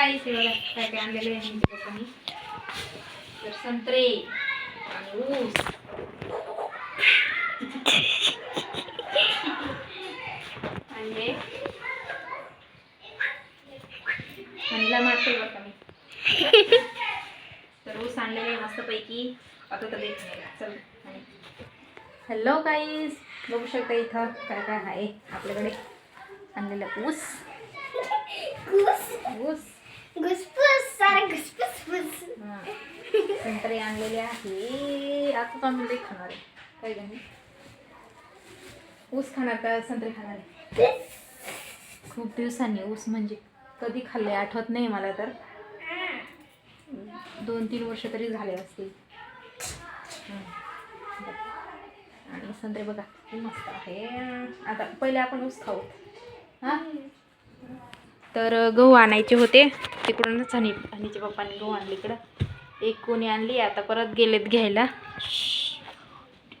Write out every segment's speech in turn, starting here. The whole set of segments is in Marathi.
काही बघा काय काय आणलेलं आहे पप्पांनी तर संत्रे आणि ऊस. आणि म्हणला मारते बघा मी. तर ऊस आणलेले आहे मस्तपैकी. आता तर चल. हॅलो गाईज बघू शकता इथं काय काय आहे आपल्याकडे. आणलेलं ऊस. ऊस. घुसफुस सारा घुसफुस हा. संत्रे आणलेले आहे. आता तर आम्ही लई खाणार आहे. काय गं ऊस खाणार का? संत्रे खाणार आहे. खूप दिवसांनी ऊस म्हणजे कधी खाल्ले आठवत नाही मला तर. दोन तीन वर्ष तरी झाले असतील. आणि संत्रे बघा किती मस्त आहे. आता पहिले आपण ऊस खाऊ. हां? तर गहू आणायचे होते. तिकडूनच आणि आणीच्या पप्पाने गहू आणले इकडं. एक कोणी आणली आता परत गेलेत घ्यायला.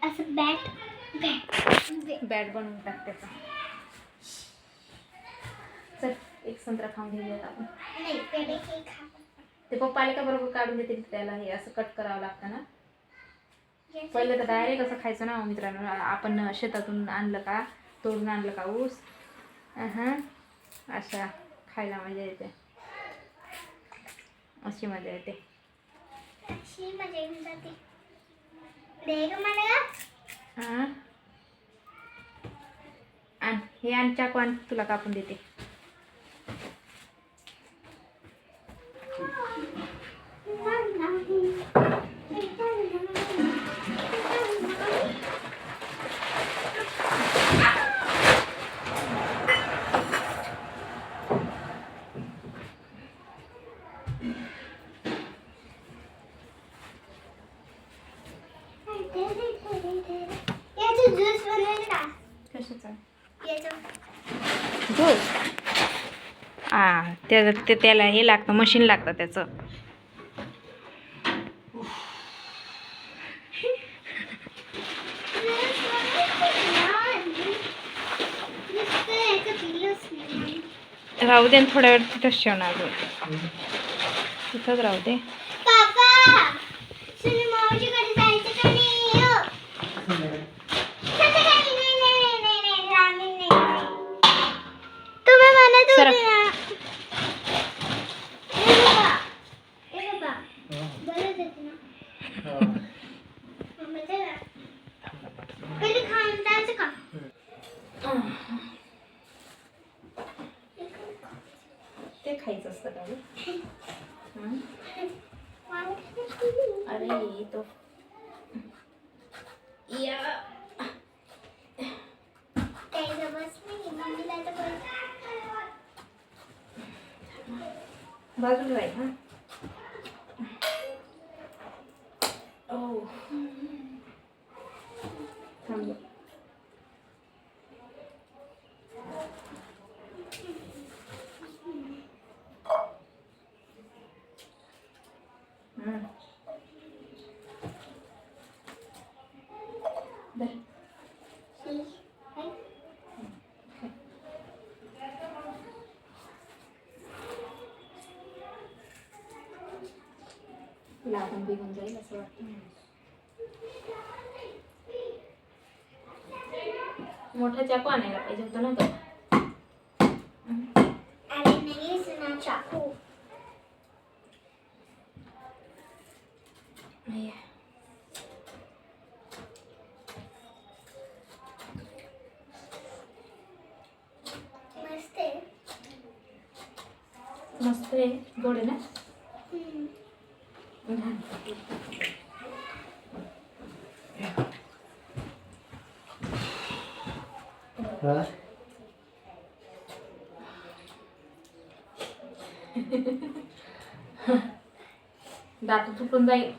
असं बॅट बॅट बॅट बनवून टाक त्याचा चल एक संत्रा खाऊन घेऊयात आपण. नाही पहिले खा ते पप्पा आले का बरोबर काढून देते त्याला हे असं कट करावं लागतं ना. पहिले तर डायरेक्ट असं खायचं ना मित्रांनो. आपण शेतातून आणलं का तोडून आणलं का ऊस? हां अशा. खायला मजा येते. अशी मजा येते. अशी मजा येऊन जाते. दे ग मला हां? आण हे आण चाकू आण तुला कापून देते. त्या ते त्याला हे लागतं मशीन लागतं त्याचं. राहू दे आणि थोड्या वेळ तिथंच ठेवणार तिथंच राहू दे पापा सुनी मावशीकडे जायचं का नाही हो. तसं काही नाही, नाही, नाही, नाही, नाही, रामी नाही. तुम्ही म्हणत सरक. होते ना. ए बाबा, ए बाबा, बरंच येते ना. मम्मी चला. पहिले खाऊन जायचं का ते खायचं असतं का गं? हं? मला अरे तो या त्याचं बस नाही मम्मीला तर बस बाजूला राहील हां ओ लावून बिघून जाईल असं वाटतं मोठा चाकू आणायला पाहिजे होता ना तो अरे नाही सुना चाकू. मस्त आहे गोड आहे ना. हा? दात तुटून जाईल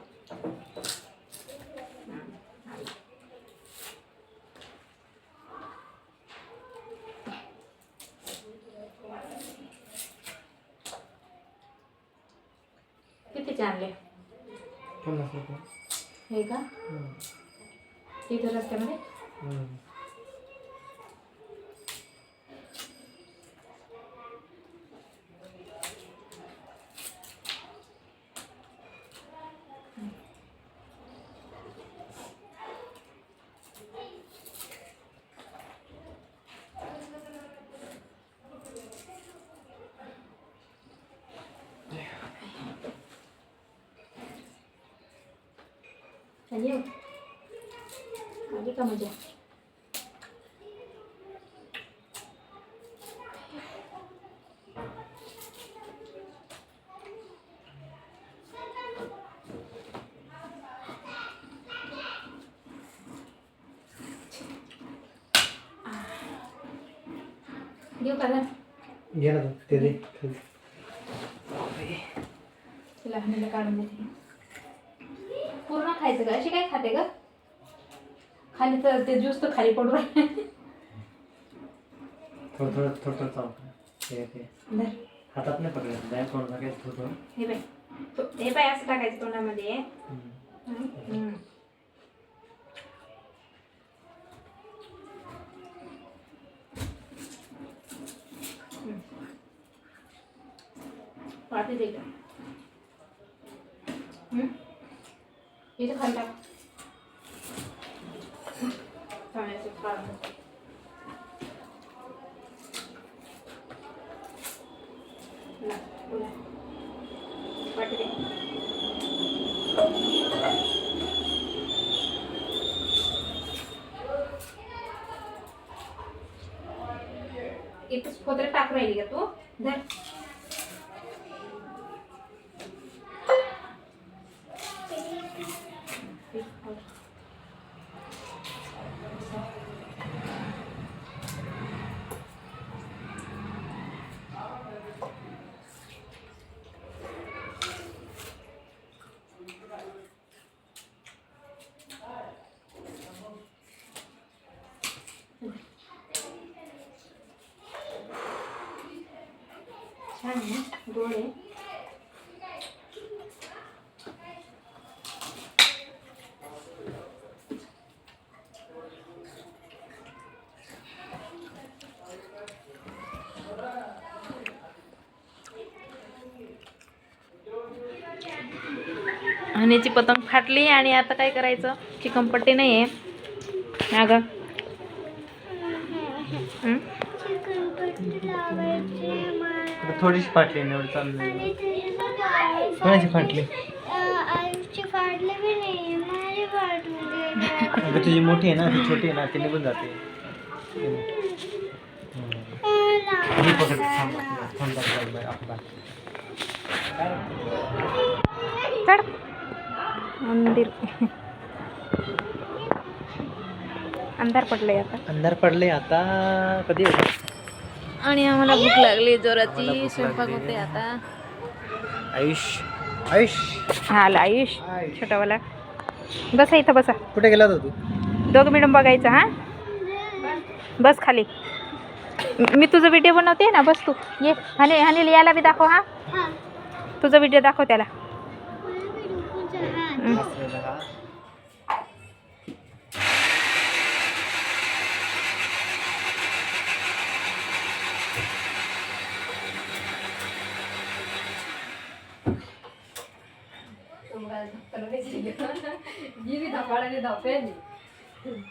किती चांगले पन्नास रुपये हे का हम्म. इथं येऊ. आली का मजा? देऊ का जरा? घे ना तू, दे हाणीला काढून देते. पूर्ण खायचं का? अशी काय खाते ग खाली तर ते ज्यूस तर खाली पडू थोडं थोडं थोडं थोडं चाव ते ते धर. हातात नाही पकडायचं बाहेर कोण टाकायचं थोडं थोडं हे बाय तो- हे बाय असं टाकायचं तोंडामध्ये. हम्म. हम्म. हम्म. वाटी दे इकडं. हम्म. इथे खाली टाक. चांगल्याचं बोला. वाटी दे इथंच फोत्रे टाक राहिली का तू? धर. छान आहे गोड आहे पतंग फाटली आणि आता काय करायचं? चिकनपट्टी नाही आहे अगं हं? चिकनपट्टी लावायची मला. आता थोडीशी फाटली एवढं चाललं कोणाची फाटली. अगं तुझी मोठी आहे ना ती छोटी आहे ना ती निघून जाते. ही पकड. थांब थांब थांब, आपला मंदिर. अंधार पडलंय आता. अंधार पडले आता. कधी? आणि आम्हाला भूक लागली आम्हाला जोराची भूक स्वयंपाक लागली. होते आता. आयुष. आयुष. हा आला आयुष आयुष. छोटावाला. बसा इथं बसा. कुठे गेला होता तू? दोघं मिळून बघायचं हा? बस खाली. मी तुझा व्हिडिओ बनवते ना? बस तू. ये. हानी हानील याला बी दाखव हा? हा. तुझा व्हिडिओ दाखव त्याला. मला बी डुकूचा हात. हं.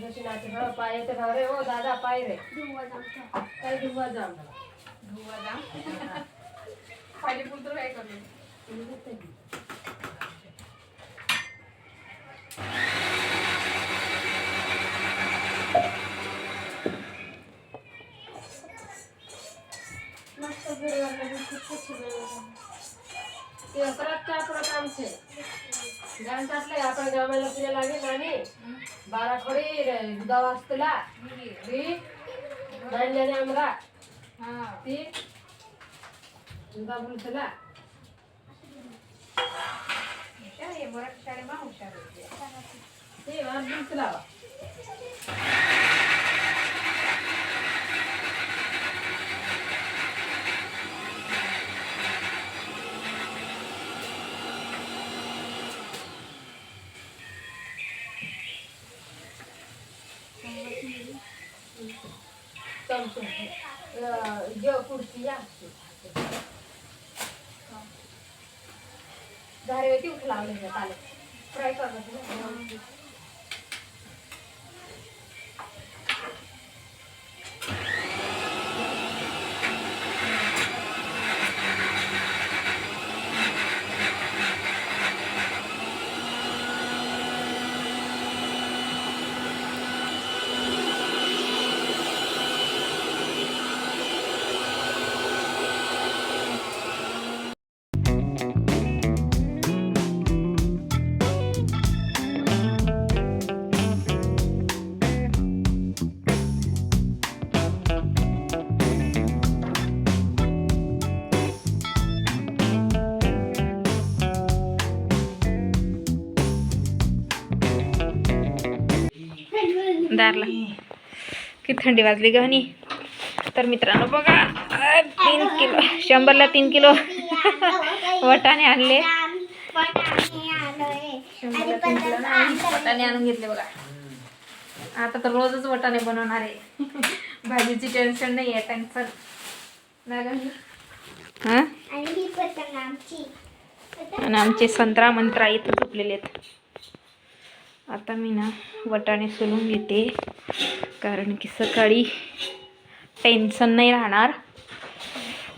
बसलेला हा. धुवा जामचा. मस्त आपण गावाला फिरायला लागेल आणि बारा खडी दुधा वाजतला ती मांडल्याने आमरा ती दुधा बुलतला मराठी शाळेमा हुशार होते ते बुलतला जो कुर्सी या. झारे होती उठ लावले फ्राय करत दारला किती थंडी वाजली गहनी तर मित्रांनो बघा तीन किलो शंभरला तीन किलो वटाणे आणले. शंभरला तीन किलो ना आणि वटाणे आणून घेतले बघा. आता तर रोजच वटाणे बनवणार आहे. भाजीची टेन्शन नाही आहे टेन्शन ना आणि आमचे संत्रा मंत्रा इथं झोपलेले आहेत. आता मी ना वटाणे सोलून घेते कारण की सकाळी टेन्शन नाही राहणार.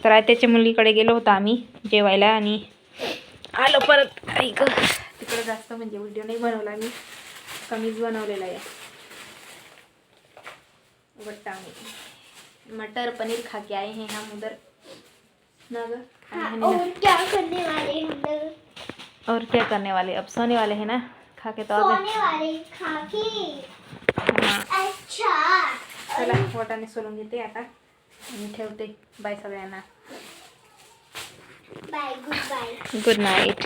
तर त्याच्या मुलीकडे गेलो होतो आम्ही जेवायला आणि आलो परत ऐक तिकडे जास्त म्हणजे व्हिडिओ नाही बनवला मी कमीच बनवलेला आहे. वटाणे मटर पनीर खा के आए हैं हम उधर ना ना- और क्या करने वाले हम और क्या करने वाले अब सोने वाले हैं ना. खा के तो आ गए सोने वाले खाके. अच्छा. चला वटाने सोलून घेते आता. आणि ठेवते. बाय सगळ्यांना. Bye goodbye. Good night.